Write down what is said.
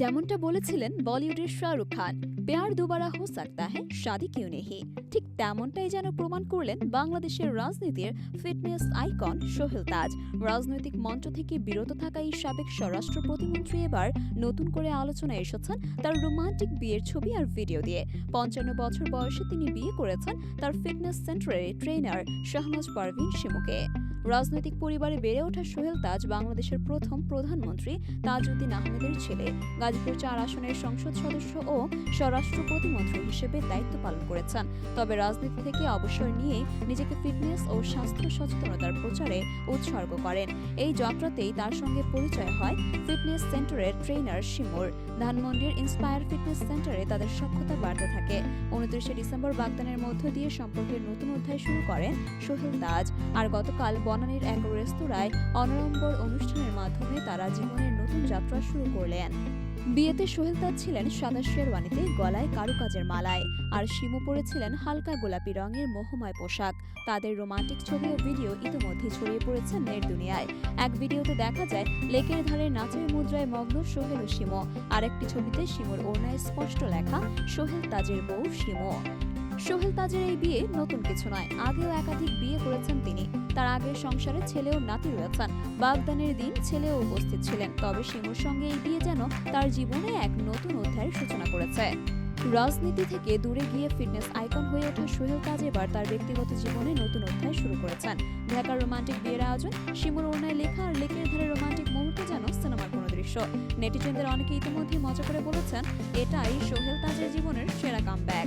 যেমনটা বলেছিলেন বলিউডের শাহরুখ খান। প্যার দুবারা হো সাকতা হ্যাঁ শাদি কিউ নেহি ঠিক তেমনটাই যেন প্রমাণ করলেন বাংলাদেশের রাজনীতির ফিটনেস আইকন সোহেল তাজ। রাজনৈতিক মঞ্চ থেকে বিরত থাকা এই সাবেক স্বরাষ্ট্র প্রতিমন্ত্রী এবার নতুন করে আলোচনায় এসেছেন তার রোমান্টিক বিয়ের ছবি আর ভিডিও দিয়ে। পঞ্চান্ন বছর বয়সে তিনি বিয়ে করেছেন তার ফিটনেস সেন্টারের ট্রেনার শাহনাজ পারভিন শিমুকে। রাজনৈতিক পরিবারে বেড়ে ওঠা সোহেল তাজ বাংলাদেশের প্রথম প্রধানমন্ত্রী তাজউদ্দিন আহমেদের ছেলে। গাজীপুর চার আসনের সংসদ সদস্য ও স্বরাষ্ট্র প্রতিমন্ত্রী হিসেবে দায়িত্ব পালন করেছেন। তবে রাজনীতি থেকে অবসর নিয়ে নিজেকে ফিটনেস ও স্বাস্থ্য সচেতনতার প্রচারে উৎসর্গ করেন। এই যাত্রাতেই তার সঙ্গে পরিচয় হয় ফিটনেস সেন্টারের ট্রেনার শিমুর। ধানমন্ডির ইন্সপায়ার ফিটনেস সেন্টারে তাদের সক্ষতা বাড়তে থাকে। উনত্রিশে ডিসেম্বর বাগদানের মধ্য দিয়ে সম্পর্কের নতুন অধ্যায় শুরু করেন সোহেল তাজ আর গতকাল বনানীর এক রেস্তোরাঁয় অনাড়ম্বর অনুষ্ঠানের মাধ্যমে তারা জীবনের নতুন যাত্রা শুরু করলেন। বিয়েতে সোহেল তাজ ছিলেন সাদা শেরওয়ানিতে গলায় কারুকাজের মালায়, আর শিমু পরেছিলেন হালকা গোলাপি রঙের মোহময় পোশাক। তাদের রোমান্টিক ছবি ও ভিডিও ইতিমধ্যে ছড়িয়ে পড়েছে নেট দুনিয়ায়। এক ভিডিওতে দেখা যায়, লেকের ধারে নাচের মুদ্রায় মগ্ন সোহেল ও শিমু। আরেকটি ছবিতে শিমুর ওড়নায় স্পষ্ট লেখা, সোহেল তাজের বউ শিমু। সোহেল তাজের এই বিয়ে নতুন কিছু নয়। আগেও একাধিক বিয়ে করেছেন তিনি। তার আগের সংসারে ছেলে ও নাতি রয়েছেন। বাগদানের দিন ছেলেও উপস্থিত ছিলেন। তবে শিমুর সঙ্গে এই বিয়ে যেন তার জীবনে এক নতুন অধ্যায়ের সূচনা করেছে। রাজনীতি থেকে দূরে গিয়ে ফিটনেস আইকন হয়ে ওঠা সোহেল তাজ এবার তার ব্যক্তিগত জীবনে নতুন অধ্যায় শুরু করেছেন। ঢাকার রোমান্টিক বিয়ের আয়োজন শিমুর ওড়নায় লেখা আর লেকের ধারে রোমান্টিক মুহূর্ত যেন সিনেমার কোনো দৃশ্য। নেটিজেনদের অনেকে ইতিমধ্যে মজা করে বলেছেন, এটাই সোহেল তাজের জীবনের সেরা কামব্যাক